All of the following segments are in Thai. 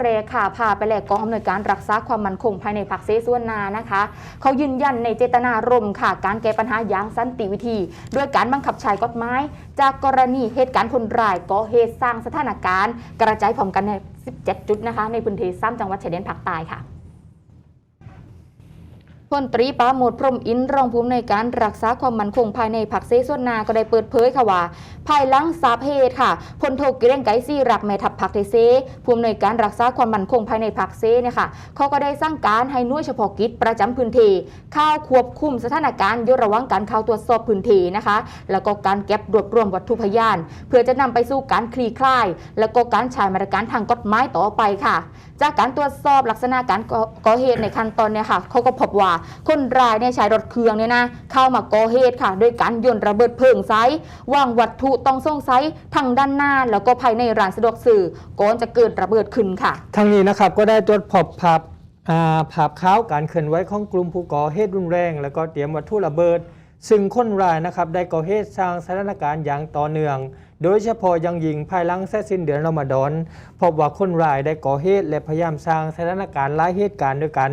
เรกค่ะพาไปแหลกกองอำนวยการรักษาความมั่นคงภายในพักเซส่วนนานะคะ เขายืนยันในเจตนารมณ์ค่ะ การแก้ปัญหาอย่างสันติวิธี ด้วยการบังคับใช้กฎหมายจากกรณีเหตุการณ์คนร้ายก่อเหตุสร้างสถานการณ์ กระจายพร้อมกันใน 17 จุดนะคะ ในพื้นที่ซ้ำจังหวัดชายแดนภาคใต้ค่ะ พลตรีปาโมดพรมอินรองผู้อำนวยการรักษาความมั่นคงภายในผักเซส่วนนาก็ได้เปิดเผยค่ะว่า ภายหลังทราบเหตุค่ะพลโทเกรียงไกซี่รักแม่ทัพผักเทเซผู้อำนวยการรักษาความมั่นคงภายในผักเซเนี่ยค่ะเขาก็ได้สร้างการให้หน่วยเฉพาะกิจประจำพื้นที่เข้าควบคุมสถานการณ์ยระว่างการเข้าตรวจสอบพื้นที่นะคะ แล้วก็การเก็บรวบรวมวัตถุพยาน เพื่อจะนำไปสู่การคลี่คลาย แล้วก็การใช้มาตรการทางกฎหมายต่อไปค่ะ จากการตรวจสอบลักษณะการก่อเหตุในขั้นตอนเนี่ยค่ะเขาก็พบว่าคนร้ายเนี่ยใช้รถเครื่องเนี่ยนะเข้ามาก่อเหตุค่ะด้วยการโยนระเบิดเพลิงไซวางวัตถุต้องสงสัยทางด้านหน้า แล้วก็ภายในร้านสะดวกซื้อก่อนจะเกิดระเบิดขึ้นค่ะ ทางนี้นะครับก็ได้ตรวจพบภาพภาพข่าวการเคลื่อนไหวของกลุ่มผู้ก่อเหตุรุนแรง แล้วก็เตรียมวัตถุระเบิด ซึ่งคนร้ายนะครับได้ก่อเหตุสร้างสถานการณ์อย่างต่อเนื่อง โดยเฉพาะยังยิงภายหลังเสร็จสิ้นเดือนรอมฎอนพบว่าคนร้ายได้ก่อเหตุและพยายามสร้างสถานการณ์หลายเหตุการณ์ด้วยกัน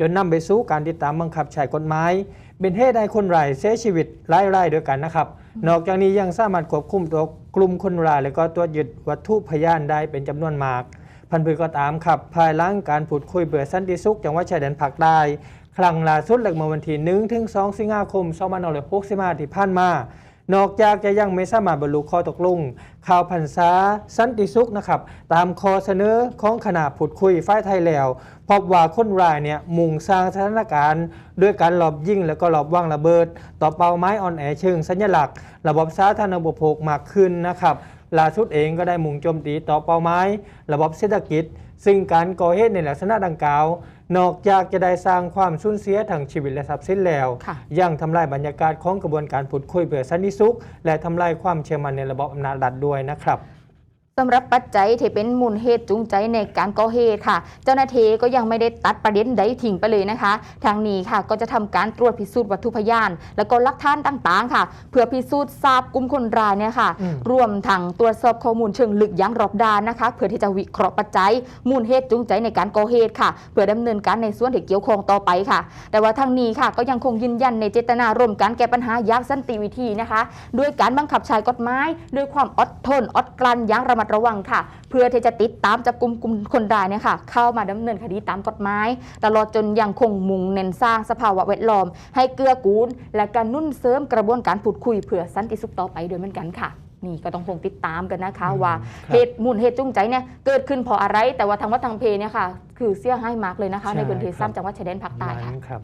จนนำไปสู่การติดตามบังคับใช้กฎหมายเป็นเหตุให้คนร้ายเสียชีวิตหลายรายด้วยกันนะครับ นอกจากนี้ยังสามารถควบคุมตัวกลุ่มคนร้ายและก็ตัวจยึดวัตถุพยานได้เป็นจำนวนมากพันธุ์ก็ตามครับภายหลังการพูดคุยเบื่อสันติสุขจังหวัดชายแดนภาคใต้ ครั้งล่าสุดหลักเมื่อวันที่1ถึง2สิงหาคม2565ที่ผ่านมานอกจากจะยังไม่สามารถบรรลุข้อตกลง ข่าวพันษาสันติสุขนะครับ ตามข้อเสนอของคณะพูดคุยฝ่ายไทยแล้วพบว่าคนร้ายเนี่ยมุ่งสร้างสถานการณ์ด้วยการหลอบยิงแล้วก็หลอบวางระเบิด ต่อเป้าไม้อ่อนแอเชิงสัญลักษณ์ ระบบสาธารณูปโภคมากขึ้นนะครับล่าสุดเองก็ได้มุ่งโจมตีต่อเป้าหมายระบบเศรษฐกิจ ซึ่งการก่อเหตุในลักษณะดังกล่าว นอกจากจะได้สร้างความสูญเสียทางชีวิตและทรัพย์สินแล้วค่ะยังทำลายบรรยากาศของกระบวนการพูดคุยเพื่อสันติสุข และทำลายความเชื่อมั่นในระบบอำนาจรัฐด้วยนะครับ สำหรับปัจจัยที่เป็นมูลเหตุจูงใจในการก่อเหตุค่ะ เจ้าหน้าที่ก็ยังไม่ได้ตัดประเด็นใดทิ้งไปเลยนะคะ ทางนี้ค่ะก็จะทำการตรวจพิสูจน์วัตถุพยาน แล้วก็หลักฐานต่างๆ ค่ะ เพื่อพิสูจน์ทราบกลุ่มคนร้ายเนี่ยค่ะอืมรวมทั้งตรวจสอบข้อมูลเชิงลึกอย่างรอบด้านนะคะ เพื่อที่จะวิเคราะห์ปัจจัย มูลเหตุจูงใจในการก่อเหตุค่ะ เพื่อดำเนินการในส่วนที่เกี่ยวข้องต่อไปค่ะ แต่ว่าทางนี้ค่ะก็ยังคงยืนยันในเจตนารมณ์การแก้ปัญหาอย่างสันติวิธีนะคะ ด้วยการบังคับใช้กฎหมายด้วยความอดทนอดกลั้นอย่างระมัดระวังค่ะ เพื่อที่จะติดตามจับกลุ่มกลุ่มคนร้ายเนี่ยค่ะเข้ามาดำเนินคดีตามกฎหมาย ตลอดจนยังคงมุ่งเน้นสร้างสภาวะแวดล้อม ให้เกื้อกูล และการนุ่นเสริมกระบวนการพูดคุยเพื่อสันติสุขต่อไปด้วยเหมือนกันค่ะนี่ก็ต้องคงติดตามกันนะคะอืมว่าครับเหตุมูลเหตุจูงใจเนี่ยเกิดขึ้นเพราะอะไร แต่ว่าทางวัดทางเพเนี่ยค่ะ คือเสียหายมากเลยนะคะ ในพื้นที่ใช่ครับซ้ำจังหวัดชายแดนภาคใต้ค่ะนั้นครับ